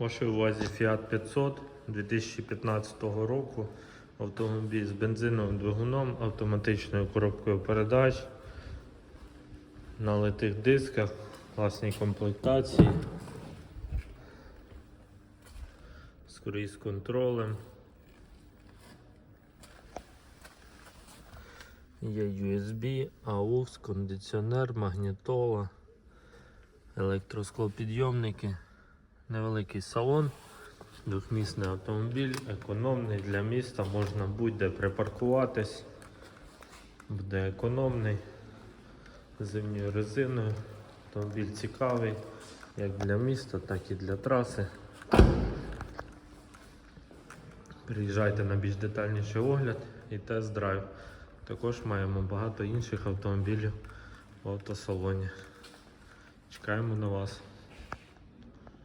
Вашій увазі Fiat 500 2015 року. Автомобіль з бензиновим двигуном, автоматичною коробкою передач, на литих дисках, класній комплектації, з круїз контролем. Є USB, AUX, кондиціонер, магнітола, електросклопідйомники, невеликий салон, двохмісний автомобіль, економний для міста, можна будь-де припаркуватись, буде економний, зимньою резиною. Автомобіль цікавий як для міста, так і для траси. Приїжджайте на більш детальніший огляд і тест-драйв. Також маємо багато інших автомобілів в автосалоні. Чекаємо на вас.